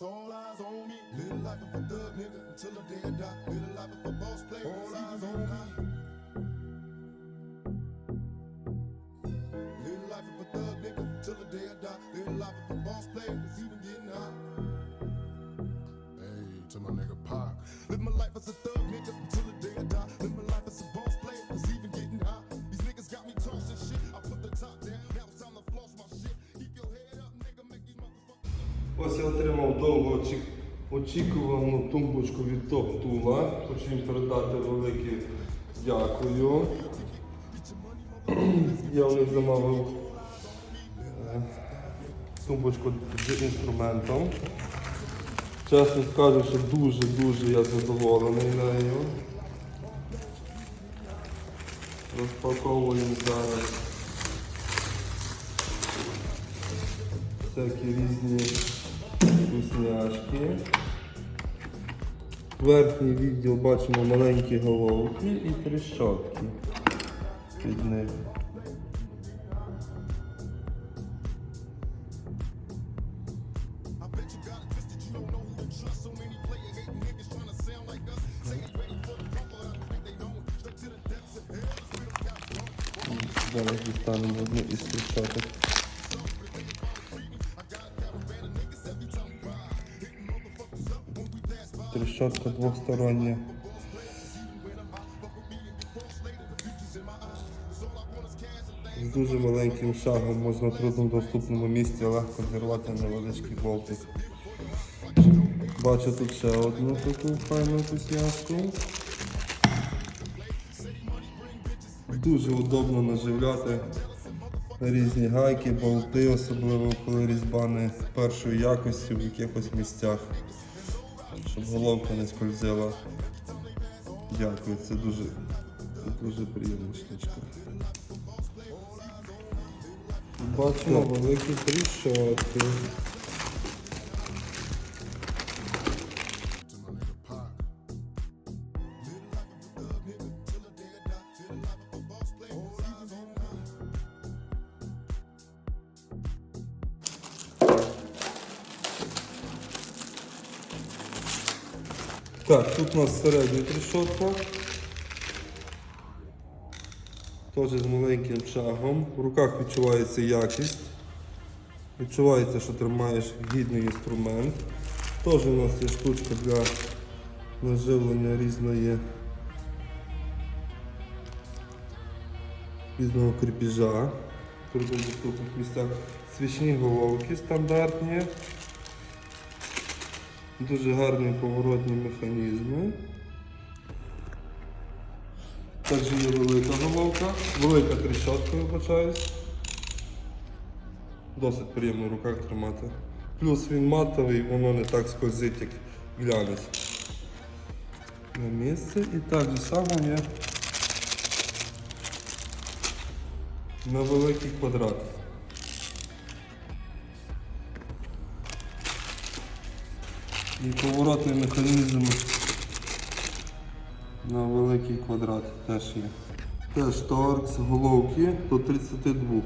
So all eyes on me. Little life of a thug nigga until the day I die. Little life of a boss player. All eyes on me. Little life of a thug nigga till the day I die. Little life of a boss player is even getting high. Hey, to my nigga Pac. Live my life as a thug nigga Ось я отримав довго очікувану тумбочку від Топ Тула. Хочу їм передати велике дякую. Я у них замовив е, тумбочку з інструментом. Чесно скажу, що дуже-дуже я задоволений нею. Розпаковуємо зараз всякі різні вкусняшки. Верхній відділ бачимо маленькі головки і тріщотки під них. Зараз дістанемо одну із тріщоток. Трещотка двостороння. З дуже маленьким шагом можна в труднодоступному місці легко зірвати невеличкий болтик. Бачу тут ще одну таку файну вкусняшку. Дуже удобно наживляти різні гайки, болти, особливо коли різьба не першої якості в якихось місцях головка не скользила. Дякую, це дуже, дуже приємна штучка. Бачимо великі тріщотки. Так, тут у нас середня тріщотка. Теж з маленьким шагом. В руках відчувається якість. Відчувається, що тримаєш гідний інструмент. Теж у нас є штучка для наживлення різної різного кріпіжа. В труднодоступних місцях свічні головки стандартні. Дуже гарні поворотні механізми. Також є велика головка, велика тріщотка, вибачаюсь. Досить приємно в руках тримати. Плюс він матовий, воно не так скользить, як глянець. На місце і так же само є на великий квадрат. І поворотний механізм на великий квадрат теж є. Теж торкс, головки до 32.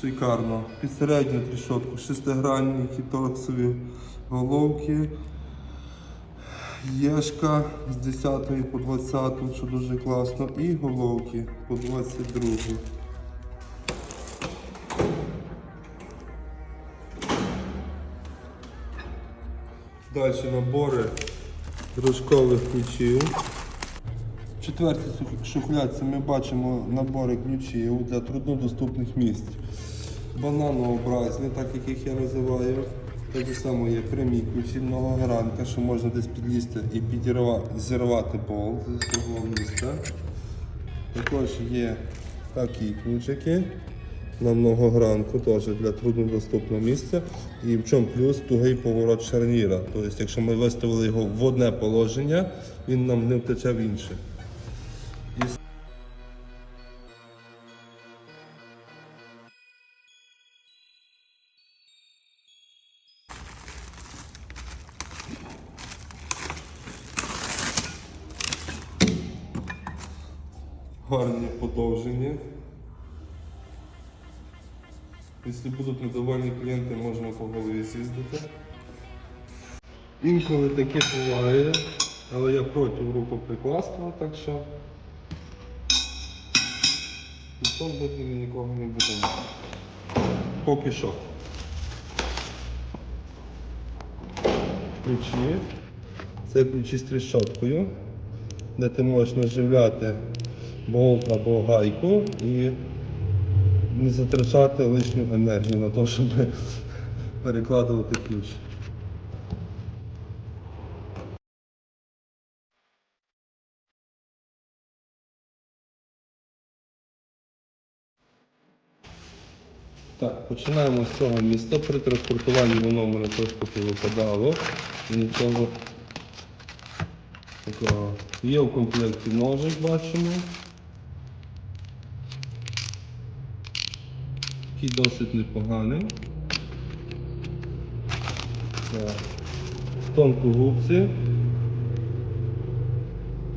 Шикарно. Під середню трішотку шестигранні торксові головки. Єшка з 10 по 20, що дуже класно. І головки по 22. Далі набори рожкових ключів. В четвертій шухлядці ми бачимо набори ключів для труднодоступних місць. Бананообразні, так як їх я називаю. Так само є прямі ключі многогранка, що можна десь підлізти і зірвати болт зі свого місця. Також є такі ключики на многогранку, теж для труднодоступного місця. І в чому плюс тугий поворот шарніра. Тобто, якщо ми виставили його в одне положення, він нам не втече в інше. Гарні подовження. Якщо будуть недовольні клієнти, можна по голові з'їздити. Інколи таке буває, але я проти рукоприкладства, так що ніхто бити нікого не будемо. Поки що. Ключі. Це ключі з тріщоткою, де ти можеш наживляти болт або гайку і не затрачати лишню енергію на те, щоб перекладувати ключ. Так, починаємо з цього міста. При транспортуванні воно в мене трошки повипадало. Нічого. Є в комплекті ножик, бачимо. Такий досить непоганий. Так. Тонкогубці.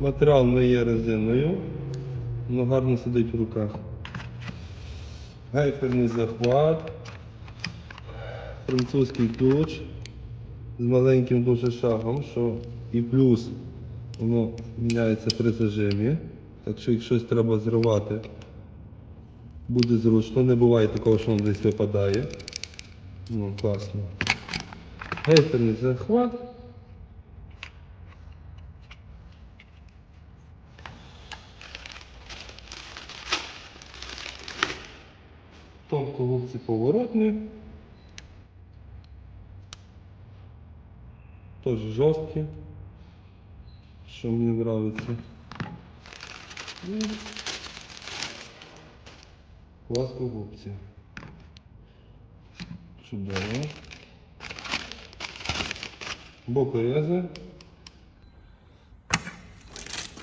Матеріал не є резиною, воно гарно сидить в руках. Гайферний захват, французький ключ з маленьким дуже шагом, що і плюс воно міняється при зажимі. Так що якщо щось треба зривати, буде зручно. Не буває такого, що воно десь випадає. Ну, класно. Гайферний захват. Тонкогубці поворотні. Теж жорсткі, що мені подобається. І пласкогубці. Чудово. Бокорези.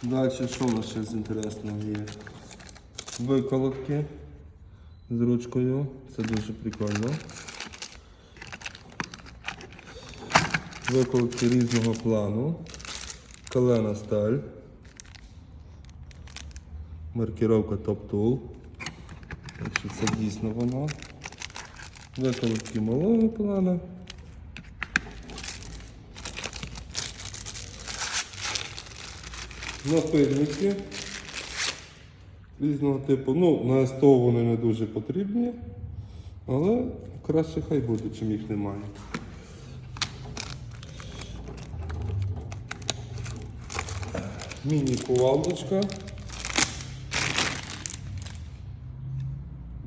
Далі що у нас ще з інтересного є? Виколотки з ручкою. Це дуже прикольно. Виколотки різного плану. Калена сталь. Маркіровка Top Tool. Так це дійсно воно. Виколотки малого плану. Напильники різного типу. Ну, на СТО вони не дуже потрібні, але краще хай буде, чим їх немає. Міні-кувалдочка.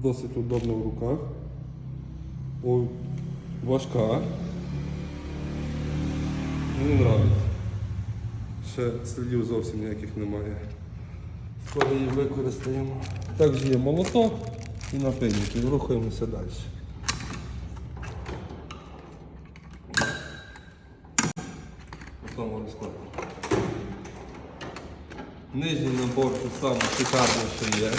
Досить удобно в руках. Ой, важка. Мені подобається. Ще слідів зовсім ніяких немає. Скоро її використаємо. Також є молоток і напильники. Рухаємося далі. Тому розкладу. Нижній набор тут саме шикарний, що є.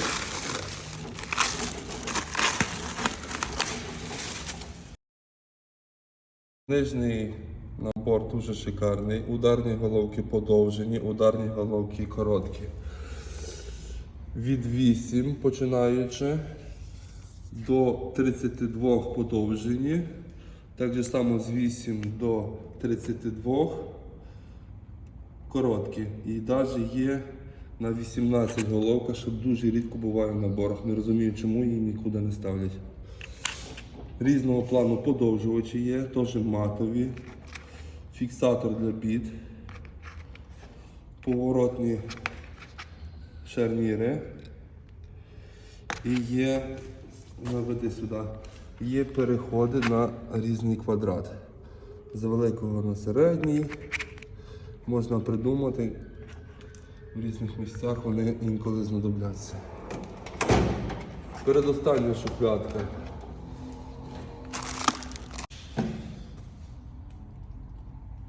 Нижній набор дуже шикарний. Ударні головки подовжені, ударні головки короткі. Від 8 починаючи до 32 подовжені. Так же само з 8 до 32 короткі. І навіть є на 18 головка, що дуже рідко буває в наборах. Не розумію, чому її нікуди не ставлять. Різного плану подовжувачі є, теж матові, фіксатор для біт, поворотні шарніри. І є, наведи сюди, є переходи на різний квадрат. З великого на середній. Можна придумати. В різних місцях вони інколи знадобляться. Передостання шухлядка.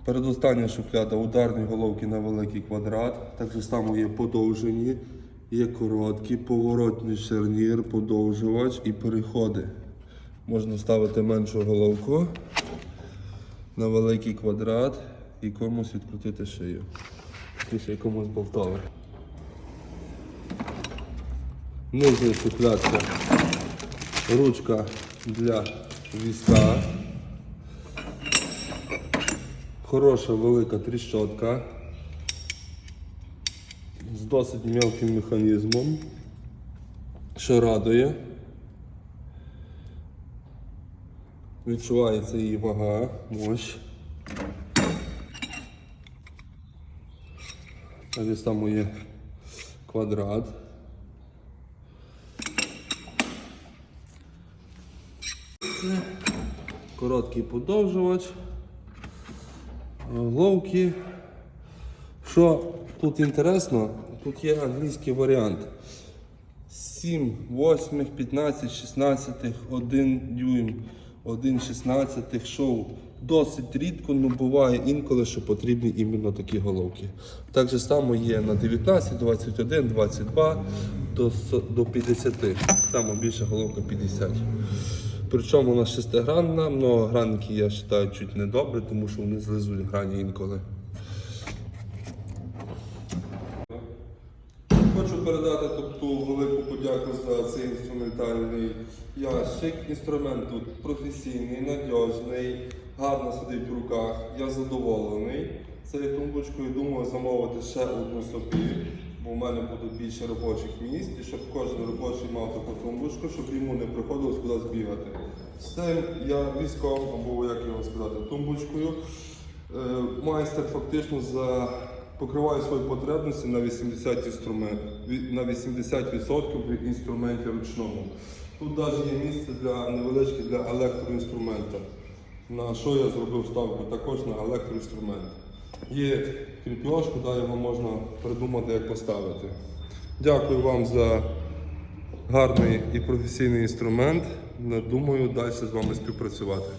Передостання шухляда, ударні головки на великий квадрат. Так само є подовжені, є короткі, поворотний шарнір, подовжувач і переходи. Можна ставити меншу головку на великий квадрат і комусь відкрутити шию. Після якомусь болтове. Нижня шухлядка, ручка для візка. Хороша велика тріщотка з досить мелким механізмом, що радує. Відчувається її вага, мощь. Так само є квадрат. Короткий подовжувач. Головки. Що тут інтересно, тут є англійський варіант. 7, 8, 15, 16, 1 дюйм, 1 16 шоу. Досить рідко, але буває інколи, що потрібні іменно такі головки. Так же само є на 19, 21, 22 до, до 50. Саме більша головка 50. Причому вона шестигранна, многогранники я вважаю чуть не добре, тому що вони злизують грані інколи. Хочу передати тобто, велику подяку за цей інструментальний ящик. Інструмент тут професійний, надіжний, гарно сидить в руках. Я задоволений цією тумбочкою. Думаю замовити ще одну собі, бо в мене буде більше робочих місць, і щоб кожен робочий мав таку тумбочку, щоб йому не приходилось кудись бігати. З цим я військом, або як його сказати, тумбочкою. Е, Майстер фактично за покриває свої потребності на 80 інструмент, від- на 80% від інструментів ручному. Тут навіть є місце для невеличке для електроінструмента. На що я зробив ставку також на електроінструмент. Є кріпіж, куди його можна придумати, як поставити. Дякую вам за гарний і професійний інструмент. Думаю, далі з вами співпрацювати.